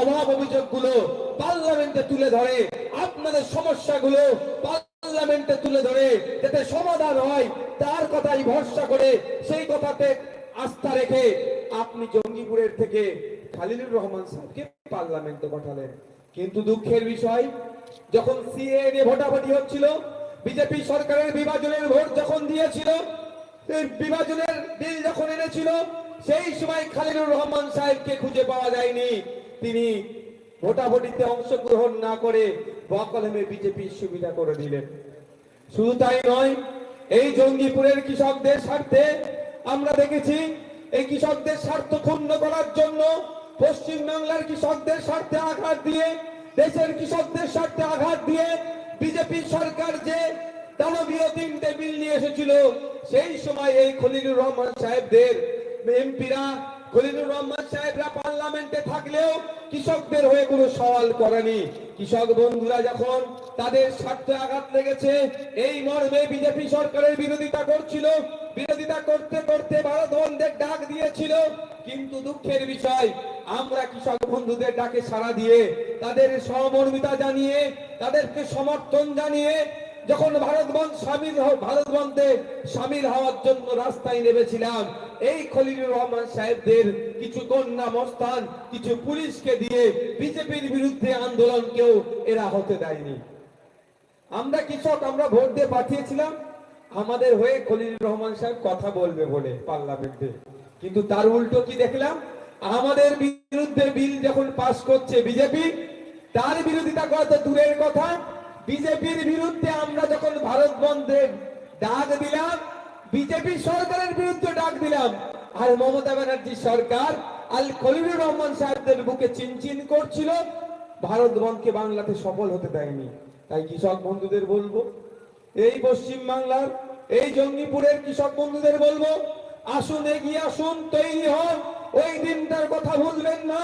অভাব অভিযোগগুলো পার্লামেন্টে তুলে ধরে। আপনাদের সমস্যাগুলো পার্লামেন্টে তুলে ধরে যাতে সমাধান হয়, তার কথাই ভরসা করে সেই কথাতে আস্থা রেখে আপনি জঙ্গিপুরের থেকে খালিলুর রহমান সাহেবকে পার্লামেন্টে পাঠালেন। কিন্তু দুঃখের বিষয়, যখন সিএ নিয়ে ভোটাভুটি হচ্ছিল, বিজেপি সরকারের বিভাজনের ভোট যখন দিয়েছিল বিভাজনের বিল যখন এনেছিল, সেই সময় খালিলুর রহমান সাহেবকে খুঁজে পাওয়া যায়নি। তিনি ভোটাভুটিতে অংশগ্রহণ না করে বকলমে বিজেপির সুবিধা করে দিলেন। শুধু তাই নয়, এই জঙ্গিপুরের কৃষকদের স্বার্থে আমরা দেখেছি, এই কৃষকদের স্বার্থ ক্ষুণ্ণ করার জন্য পশ্চিম বাংলার কৃষকদের স্বার্থে আঘাত দিয়ে, দেশের কৃষকদের স্বার্থে আঘাত দিয়ে বিজেপি সরকার যে দানবীয় তিনটে বিল নিয়ে এসেছিল, সেই সময় এই খলিলুর রহমান সাহেবদের এমপিরা খলিলুর রহমান সাহেবরা পার্লামেন্টে থাকলেও কৃষকদের হয়ে কোনো সওয়াল করেনি। কৃষক বন্ধুরা যখন তাদের স্বার্থে আঘাত লেগেছে, এই মর্মে বিজেপি সরকারের বিরোধিতা করছিল। বিরোধিতা করতে করতে ভারত বন্ধের ডাক দিয়েছিল। কিন্তু দুঃখের বিষয়, আমরা কৃষক বন্ধুদের ডাকে সাড়া দিয়ে তাদের সহমর্মিতা জানিয়ে, তাদেরকে সমর্থন জানিয়ে যখন ভারত বন্ধ সামিল হ- ভারত বন্ধে সামিল হওয়ার জন্য রাস্তায় নেমেছিলাম, এই খলিলুর রহমান সাহেবদের কিছু কন্যা মস্তান, কিছু পুলিশকে দিয়ে বিজেপির বিরুদ্ধে আন্দোলনকেও এরা হতে দেয়নি। আমরা কৃষক, আমরা ভোট দিয়ে পাঠিয়েছিলাম। আমাদের হয়ে খলিলুর রহমান সাহেব কথা বলবে বলে পার্লামেন্টে। কিন্তু তার উল্টো কি দেখলাম? আমাদের বিরুদ্ধে বিল যখন পাস করছে বিজেপি, তার বিরোধিতা করা তো দূরের কথা। বিজেপির বিরুদ্ধে আমরা যখন ভারত বন্ধের ডাক দিলাম, বিজেপি সরকারের বিরুদ্ধে ডাক দিলাম, আর মমতা ব্যানার্জি সরকার আল খলিলুর রহমান সাহেবদের বুকে চিনচিন করছিল, ভারত বন্ধকে বাংলাতে সফল হতে দেয়নি। তাই কৃষক বন্ধুদের বলব, এই পশ্চিম বাংলার, এই জঙ্গিপুরের কৃষক বন্ধুদের বলব, আসুন, এগিয়ে আসুন, তৈরি হন, ওই দিনটার কথা ভুলবেন না,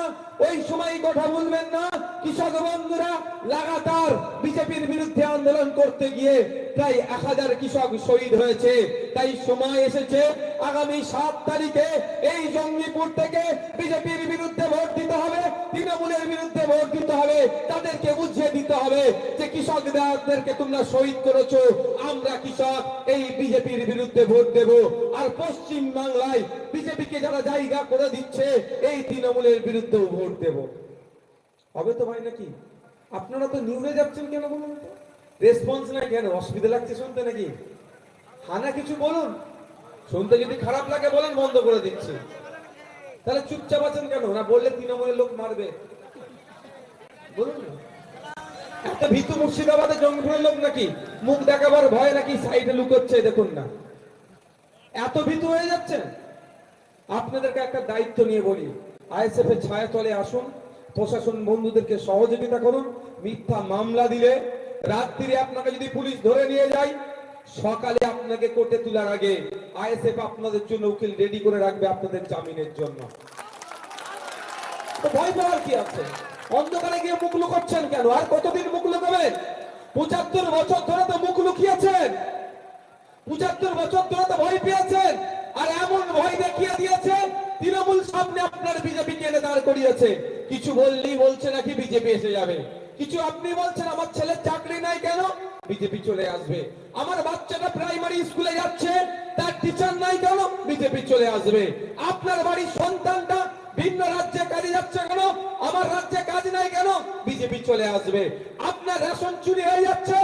ওই সময় কথা ভুলবেন না কৃষক বন্ধুরা, লাগাতার বিজেপির বিরুদ্ধে আন্দোলন করতে গিয়ে প্রায় এক হাজার কৃষক শহীদ হয়েছে। তাই সময় এসেছে আগামী সাত তারিখে এই জঙ্গিপুর থেকে বিজেপির বিরুদ্ধে ভোট দিতে হবে, তৃণমূলের বিরুদ্ধে ভোট দিতে হবে, তাদেরকে বুঝিয়ে দিতে হবে যে কৃষকদেরকে তোমরা শহীদ করেছ, আমরা কৃষক এই বিজেপির বিরুদ্ধে ভোট দেব। আর পশ্চিম বাংলায় বিজেপিকে যারা জায়গা করে দিচ্ছে, এই তৃণমূলের বিরুদ্ধেও ভোট দেব। হবে তো ভাই নাকি? আপনারা তো নিউজে যাচ্ছেন কেন বলুন তো? রেসপন্স নাই কেন? অসুবিধা লাগছে শুনতে নাকি? হানা কিছু বলুন। শুনতে যদি খারাপ লাগে, বলেন, বন্ধ করে দিচ্ছি। তাহলে চুপচাপ আছেন কেন? না বললে তৃণমূলের লোক মারবে। বলুন একটা ভীতু মুর্শিদাবাদে জঙ্গিপুরের লোক নাকি? মুখ দেখাবার ভয় নাকি? সাইডে লুকোচ্ছে, দেখুন না। এত ভীতু হয়ে যাচ্ছেন? আপনাদেরকে একটা দায়িত্ব নিয়ে বলি। আইএসএফ এর ছায়া তলে আসুন। প্রশাসন বন্ধুদেরকে সহযোগিতা করুন, মিথ্যা মামলা দিলে রাত্রিরে আপনাকে যদি পুলিশ ধরে নিয়ে যায়, সকালে আপনাকে কোর্টে তোলার আগে আইএসএফ আপনাদের জন্য উকিল রেডি করে রাখবে আপনাদের জামিনের জন্য। ভয় পাওয়ার কি আছে? অন্ধকারে গিয়ে মুখ লুকোচ্ছেন কেন? আর কতদিন মুখ লুকাবেন? পঁচাত্তর বছর ধরে তো মুখ লুকিয়েছেন। পঁচাত্তর বছর ধরে তো ভয় পেয়েছেন। আর এমন ভয় দেখিয়ে দিয়েছে তৃণমূল সামনে আপনার বিজেপি এনে দাঁড় করিয়েছে। কিছু বললেই বলছে নাকি বিজেপি এসে যাবে? কিছু আপনি বলছেন, আমার ছেলের চাকরি নাই কেন? বিজেপি চলে আসবে। আমার বাচ্চাটা প্রাইমারি স্কুলে যাচ্ছে, তার টিচার নাই কেন? বিজেপি চলে আসবে। আপনার বাড়ির সন্তানটা ভিন্ন রাজ্যে কাজে যাচ্ছে কেন? আমার রাজ্যে কাজ নাই কেন? বিজেপি চলে আসবে। আপনার রেশন চুরি হয়ে যাচ্ছে